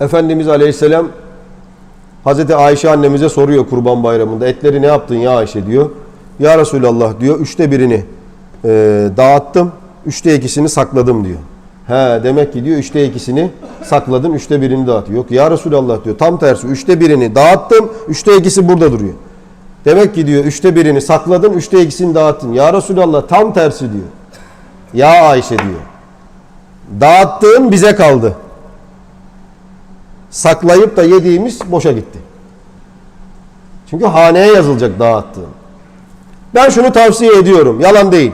Efendimiz Aleyhisselam Hazreti Ayşe annemize soruyor kurban bayramında etleri ne yaptın ya Ayşe diyor. Ya Resulallah diyor üçte birini e, dağıttım üçte ikisini sakladım diyor. He demek ki diyor üçte ikisini sakladın üçte birini dağıtıyor. Yok ya Resulallah diyor tam tersi üçte birini dağıttım üçte ikisi burada duruyor. Demek ki diyor üçte birini sakladın üçte ikisini dağıttın. Ya Resulallah tam tersi diyor. Ya Ayşe diyor. Dağıttığın bize kaldı. Saklayıp da yediğimiz boşa gitti. Çünkü haneye yazılacak dağıttığın. Ben şunu tavsiye ediyorum. Yalan değil.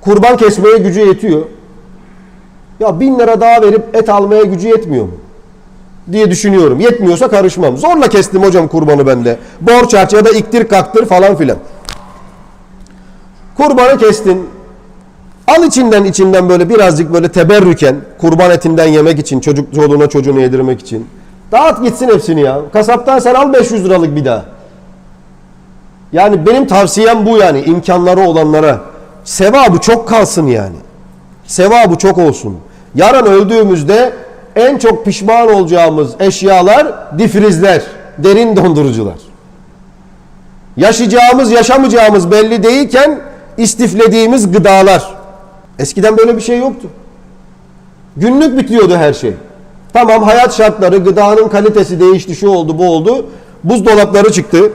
Kurban kesmeye gücü yetiyor. Ya bin lira daha verip et almaya gücü yetmiyor mu? diye düşünüyorum. Yetmiyorsa karışmam. Zorla kestim hocam kurbanı bende. Borç harç ya da iktir kaktır falan filan. Kurbanı kestin. Al içinden içinden böyle birazcık böyle teberrüken kurban etinden yemek için çocuk çoluğuna çocuğuna yedirmek için. Dağıt gitsin hepsini ya. Kasaptan sen al 500 liralık bir daha. Yani benim tavsiyem bu yani imkanları olanlara. Sevabı çok kalsın yani. Sevabı çok olsun. Yarın öldüğümüzde en çok pişman olacağımız eşyalar difrizler, derin dondurucular. Yaşayacağımız, yaşamayacağımız belli değilken istiflediğimiz gıdalar. Eskiden böyle bir şey yoktu. Günlük bitiyordu her şey. Tamam hayat şartları, gıdanın kalitesi değişti, şu oldu, bu oldu. Buzdolapları çıktı.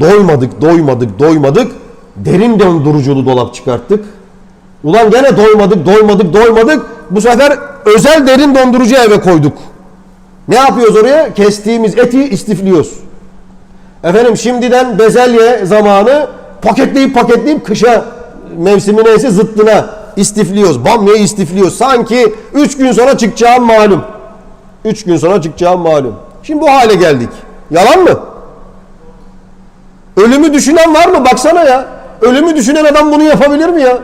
Doymadık, doymadık, doymadık. Derin donduruculu dolap çıkarttık. Ulan gene doymadık, doymadık, doymadık. Bu sefer özel derin dondurucu eve koyduk. Ne yapıyoruz oraya? Kestiğimiz eti istifliyoruz. Efendim şimdiden bezelye zamanı paketleyip paketleyip kışa mevsimi neyse zıttına istifliyoruz. Bamyayı istifliyoruz. Sanki 3 gün sonra çıkacağım malum. 3 gün sonra çıkacağım malum. Şimdi bu hale geldik. Yalan mı? Ölümü düşünen var mı? Baksana ya. Ölümü düşünen adam bunu yapabilir mi ya?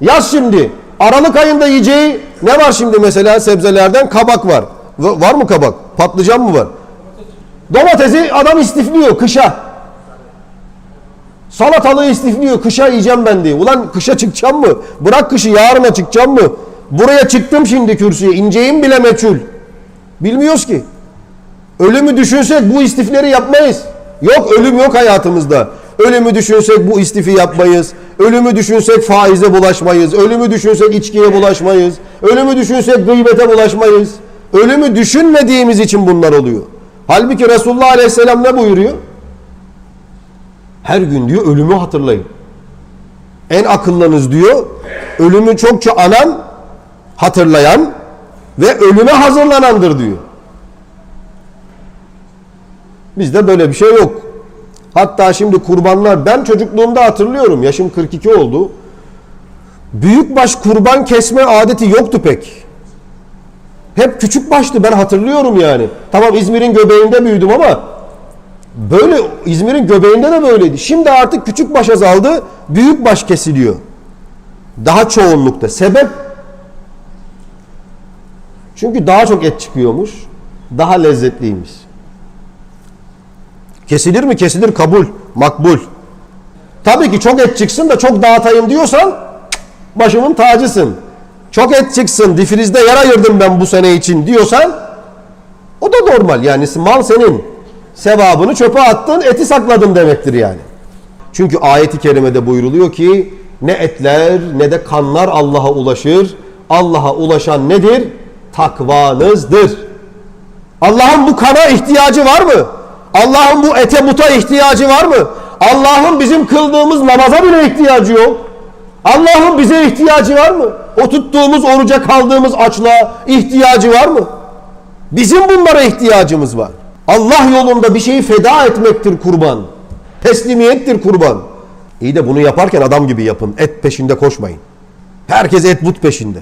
Yaz şimdi. Aralık ayında yiyeceği ne var şimdi mesela sebzelerden? Kabak var. Va- Var mı kabak? Patlıcan mı var? Domatesi adam istifliyor kışa. Salatalığı istifliyor kışa yiyeceğim ben diye. Ulan kışa çıkacağım mı? Bırak kışı yarına çıkacağım mı? Buraya çıktım şimdi kürsüye. İneceğim bile meçhul. Bilmiyoruz ki. Ölümü düşünsek bu istifleri yapmayız. Yok ölüm yok hayatımızda. Ölümü düşünsek bu istifi yapmayız. Ölümü düşünsek faize bulaşmayız. Ölümü düşünsek içkiye bulaşmayız. Ölümü düşünsek gıybete bulaşmayız. Ölümü düşünmediğimiz için bunlar oluyor. Halbuki Resulullah Aleyhisselam ne buyuruyor? Her gün diyor ölümü hatırlayın. En akıllınız diyor ölümü çokça anan, hatırlayan ve ölüme hazırlanandır diyor. Bizde böyle bir şey yok. Hatta şimdi kurbanlar ben çocukluğumda hatırlıyorum. Yaşım 42 oldu. Büyükbaş kurban kesme adeti yoktu pek. Hep küçük baştı ben hatırlıyorum yani. Tamam İzmir'in göbeğinde büyüdüm ama böyle İzmir'in göbeğinde de böyleydi. Şimdi artık küçük baş azaldı, büyük baş kesiliyor. Daha çoğunlukta. Sebep çünkü daha çok et çıkıyormuş. Daha lezzetliymiş. Kesilir mi? Kesilir kabul, makbul. Tabii ki çok et çıksın da çok dağıtayım diyorsan başımın tacısın. Çok et çıksın, difrizde yer ayırdım ben bu sene için diyorsan o da normal. Yani mal senin. Sevabını çöpe attın, eti sakladın demektir yani. Çünkü ayeti kerimede buyruluyor ki ne etler ne de kanlar Allah'a ulaşır. Allah'a ulaşan nedir? Takvanızdır. Allah'ın bu kana ihtiyacı var mı? Allah'ın bu ete buta ihtiyacı var mı? Allah'ın bizim kıldığımız namaza bile ihtiyacı yok. Allah'ın bize ihtiyacı var mı? O tuttuğumuz oruca kaldığımız açlığa ihtiyacı var mı? Bizim bunlara ihtiyacımız var. Allah yolunda bir şeyi feda etmektir kurban. Teslimiyettir kurban. İyi de bunu yaparken adam gibi yapın. Et peşinde koşmayın. Herkes et but peşinde.